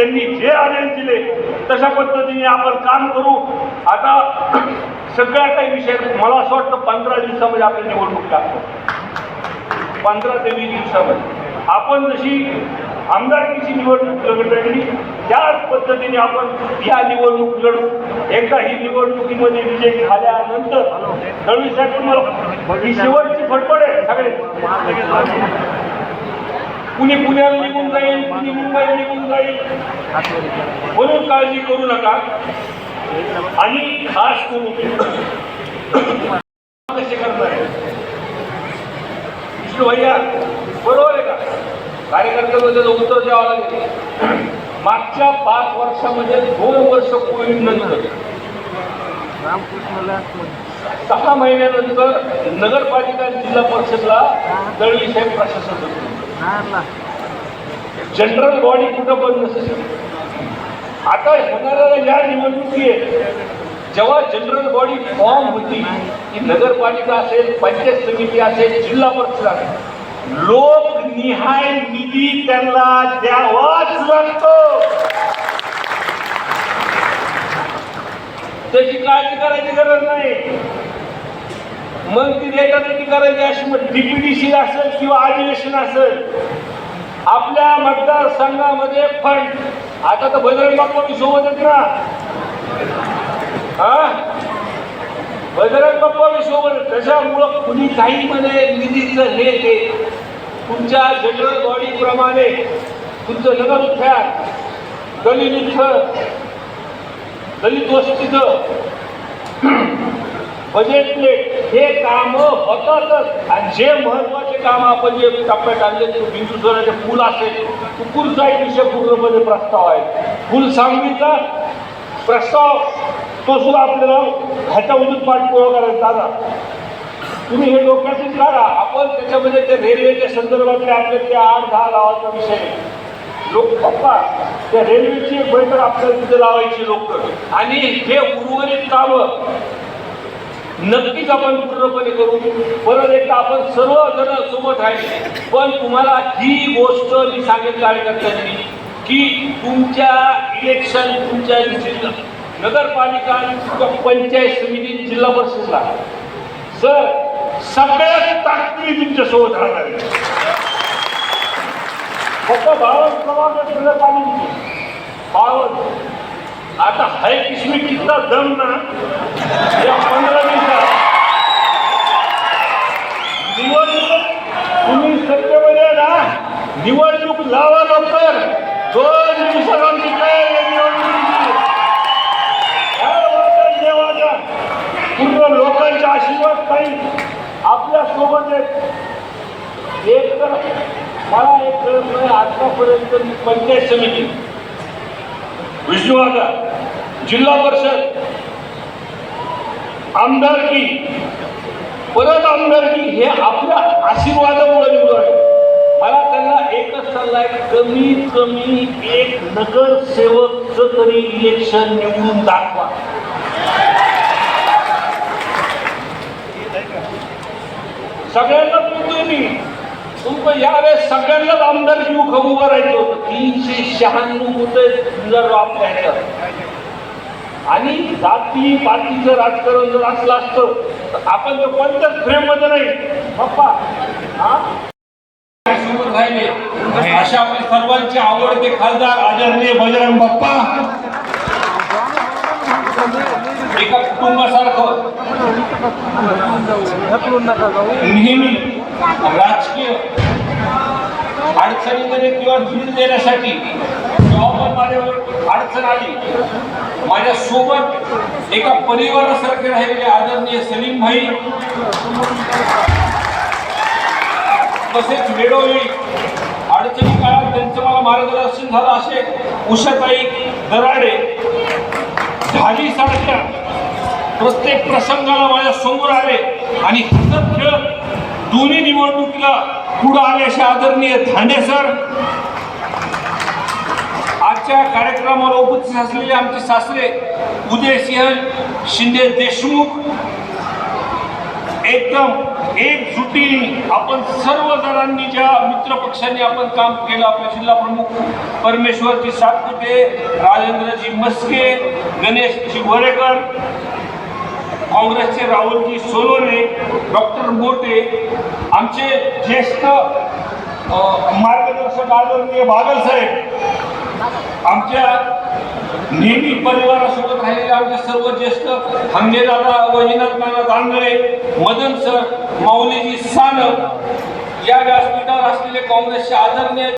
त्यांनी जे आदेश दिले तशा पद्धतीने आपण काम करू. आता सगळ्या काही विषय मला असं वाटतं पंधरा दिवसामध्ये आपण निवडणूक टाकतो. पंधरा ते वीस दिवसामध्ये. आपण जशी आमदारकीची निवडणूक लढली त्याच पद्धतीने आपण या निवडणूक लढू. एकदा ही निवडणुकीमध्ये विजय झाल्यानंतर दळवी मला ही शेवटची फडफड आहे सगळे. कुणी पुण्याला निघून जाईल कुणी मुंबईला निघून जाईल. म्हणून काळजी करू नका. आणि खास करून कसे करणार? विष्णू भैया बरोबर आहे का? कार्यकर्त्यांमध्ये उत्तर द्यावं लागेल मागच्या पाच वर्षामध्ये दोन वर्ष कोविड नंतर. सहा महिन्यानंतर नगरपालिका जिल्हा परिषदला दळवी साहेब प्रशासन होते. जनरल बॉडी कुठं पण नसेल आता होणाऱ्या या निवडणुकी जेव्हा जनरल बॉडी फॉर्म होती की नगरपालिका असेल पंचायत समिती असेल जिल्हा परिषद असेल लोकनिहाय निधी त्यांना द्यावाच लागतो. त्याची काळजी करायची गरज नाही. मग ती रेटारेटी करायची अशी मग डीपीडीसी असेल किंवा अधिवेशन असेल आपल्या मतदारसंघामध्ये फंड आता तर बजरंग बाप्पा मी सोबत आहेत ना. हा? बजरंग बाप्पा मी सोबत त्याच्यामुळं कुणी काही म्हणे निधीचं हे ते. तुमच्या जनरल बॉडी प्रमाणे तुमचं नगर उद्यान दलित इथं दलित वस्तीचं. बजेटले हे काम होतातच. आणि जे महत्त्वाचे काम आपण जे टप्प्यात आणले ते बिंदुसराचे पूल असेल तो एक विषय पूर्णपणे प्रस्ताव आहे. पूल सांगलीचा प्रस्ताव तो सुद्धा आपल्याला ह्याच्यामधून पाठपुरावा करायचा दादा तुम्ही हे डोक्यातून काढा. आपण त्याच्यामध्ये ते रेल्वेच्या संदर्भातले आपले ते आठ दहा गावाचा विषय लोक पप्पा त्या रेल्वेची एक बैठक आपल्याला तिथे लावायची लोक. आणि हे उर्वरित कामं नक्कीच आपण पूर्णपणे करू. परत एकदा आपण सर्वजण सोबत आहे. पण तुम्हाला ही गोष्ट मी सांगेल कार्यकर्त्यांनी की तुमच्या इलेक्शन तुमच्या जिल्हा नगरपालिका किंवा पंचायत समिती जिल्हा परिषदला. सर सगळ्यात ताकदी तुमच्यासोबत राहणार आहे. फक्त बावन क्रमांक तुला पाणी बावन आता हाय किसमी कितना दम ना या पंधरा मिनिटात. निवडणूक तुम्ही सत्तेमध्ये ना निवडणूक लावा लवकर. दोन दिवसात आमची काय आहे निवडणुकीची? पूर्ण लोकांचे आशीर्वाद काही आपल्यासोबत एक तर मला एक कळत नाही आतापर्यंत मी पंचायत समिती. विष्णुवादा जिल्हा परिषद आमदारकी परत आमदारकी हे आपल्या आशीर्वादामुळे निवडून आहे मला त्यांना एकच सल्ला आहे कमीत कमी एक नगरसेवकचं तरी इलेक्शन निवडून दाखवा. सगळ्यांना बोलतोय मी. तुमचं यावेळेस सगळ्यांनाच आमदार जीव खबू करायचं होतं. तीनशे शहाण्णव होते जर आपल्या आणि जाती पातीचं राजकारण जर असलं असतं तर आपण जर कोणत्याच फ्रेममध्ये नाही. पप्पा हा? सोबत राहिले. अशा आपले सर्वांचे आवडते खासदार आदरणीय बजरंग बाप्पा. एका कुटुंबासारखं. नेहमी राजकीय अडचणीमध्ये किंवा धीर देण्यासाठी जेव्हा पण माझ्यावर अडचण आली. माझ्यासोबत एका परिवारासारखे राहिलेले आदरणीय सलीम भाई तसेच वेळोवेळी अडचणी काळात त्यांचं मला मार्गदर्शन झालं असे उषाताई दराडे. झाली सारख्या प्रत्येक प्रसंगाला माझ्यासमोर आले आणि हसत खेळत दोन्ही निवडणुकीला पुढे आले असे आदरणीय धांडे सर. आजच्या कार्यक्रमाला उपस्थित असलेले आमचे सासरे उदयसिंह शिंदे देशमुख एकदम एकजुटीने आपण सर्व जणांनी ज्या मित्र पक्षांनी आपण काम केलं आपले जिल्हा प्रमुख परमेश्वरजी सातपुते राजेंद्रजी मस्के गणेशजी वरेकर काँग्रेसचे राहुलजी सोलोने डॉक्टर मोटे आमचे ज्येष्ठ मार्गदर्शक आदरणीय बागल साहेब आमच्या नेहमी परिवारासोबत राहिलेले आमचे सर्व ज्येष्ठ हंगेदादा वैजनाथ नाना दांगळे मदन सर माऊलीजी सान या व्यासपीठावर असलेले काँग्रेसचे आदरणीय